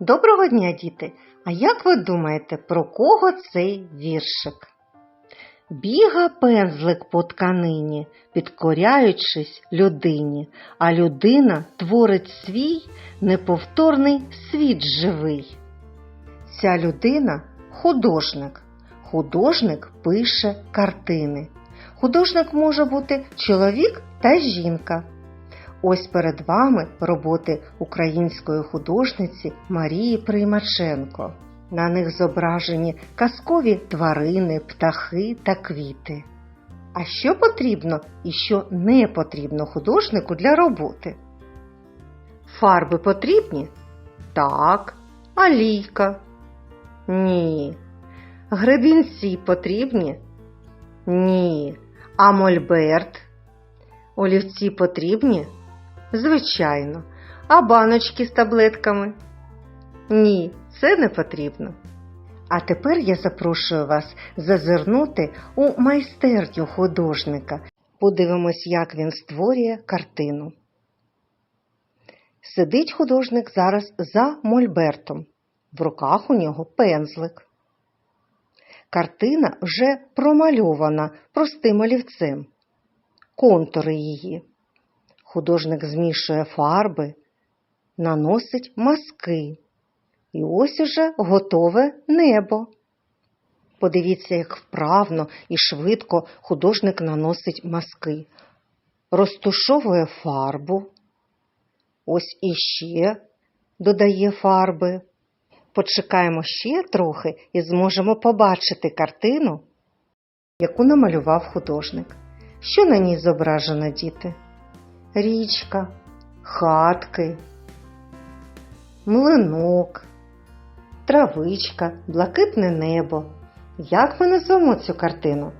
Доброго дня, діти! А як ви думаєте, про кого цей віршик? Біга пензлик по тканині, підкоряючись людині, а людина творить свій неповторний світ живий. Ця людина художник. Художник пише картини. Художник може бути чоловік та жінка. Ось перед вами роботи української художниці Марії Приймаченко. На них зображені казкові тварини, птахи та квіти. А що потрібно і що не потрібно художнику для роботи? Фарби потрібні? Так. Алійка? Ні. Гребінці потрібні? Ні. А мольберт? Олівці потрібні? Звичайно. А баночки з таблетками? Ні, це не потрібно. А тепер я запрошую вас зазирнути у майстерню художника. Подивимось, як він створює картину. Сидить художник зараз за мольбертом. В руках у нього пензлик. Картина вже промальована простим олівцем. Контури її. Художник змішує фарби, наносить маски. І ось уже готове небо. Подивіться, як вправно і швидко художник наносить маски, розтушовує фарбу. Ось іще додає фарби. Почекаємо ще трохи і зможемо побачити картину, яку намалював художник. Що на ній зображено, діти? Річка, хатки, млинок, травичка, блакитне небо. Як ми назвемо цю картину?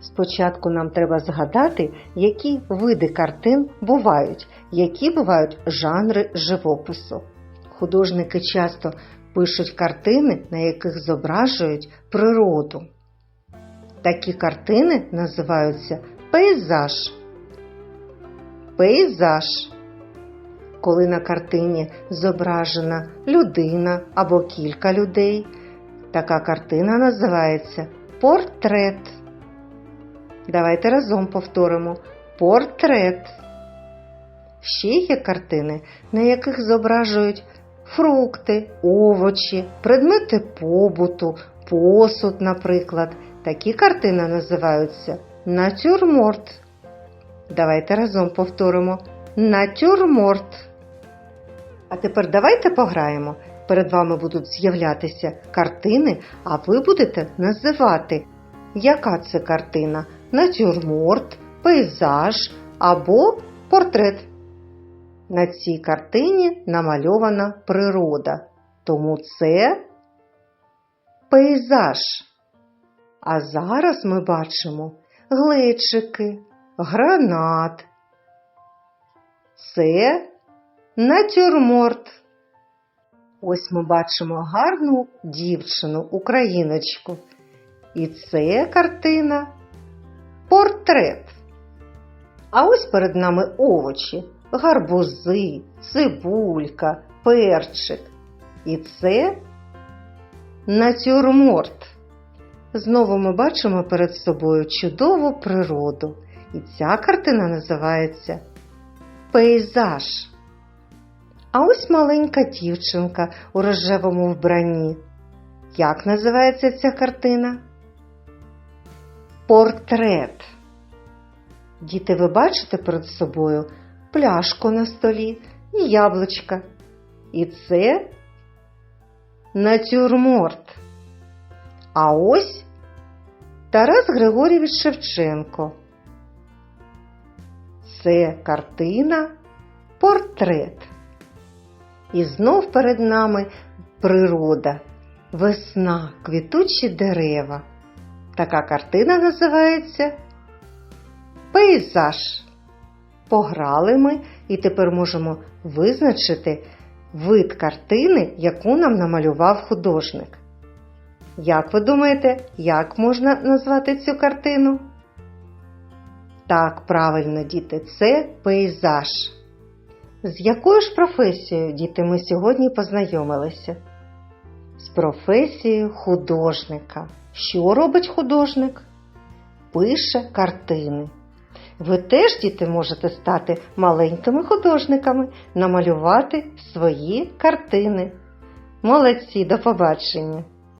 Спочатку нам треба згадати, які види картин бувають, які бувають жанри живопису. Художники часто пишуть картини, на яких зображують природу. Такі картини називаються пейзаж. Пейзаж. Коли на картині зображена людина або кілька людей, така картина називається портрет. Давайте разом повторимо портрет. Ще є картини, на яких зображують фрукти, овочі, предмети побуту, посуд, наприклад. Такі картини називаються натюрморт. Давайте разом повторимо натюрморт. А тепер давайте пограємо. Перед вами будуть з'являтися картини, а ви будете називати, яка це картина натюрморт, пейзаж або портрет. На цій картині намальована природа, тому це пейзаж. А зараз ми бачимо глечики, гранат. Це натюрморт. Ось ми бачимо гарну дівчину, україночку. І це картина портрет. А ось перед нами овочі, гарбузи, цибулька, перчик. І це натюрморт. Знову ми бачимо перед собою чудову природу. І ця картина називається пейзаж. А ось маленька дівчинка у рожевому вбранні. Як називається ця картина? Портрет. Діти, ви бачите перед собою пляшку на столі і яблучка. І це натюрморт. А ось Тарас Григорійович Шевченко. Це картина портрет. І знов перед нами природа, весна, квітучі дерева. Така картина називається пейзаж. Пограли ми і тепер можемо визначити вид картини, яку нам намалював художник. Як ви думаєте, як можна назвати цю картину? Так, правильно, діти, це пейзаж. З якою ж професією діти ми сьогодні познайомилися? З професією художника. Що робить художник? Пише картини. Ви теж, діти, можете стати маленькими художниками, намалювати свої картини. Молодці, до побачення!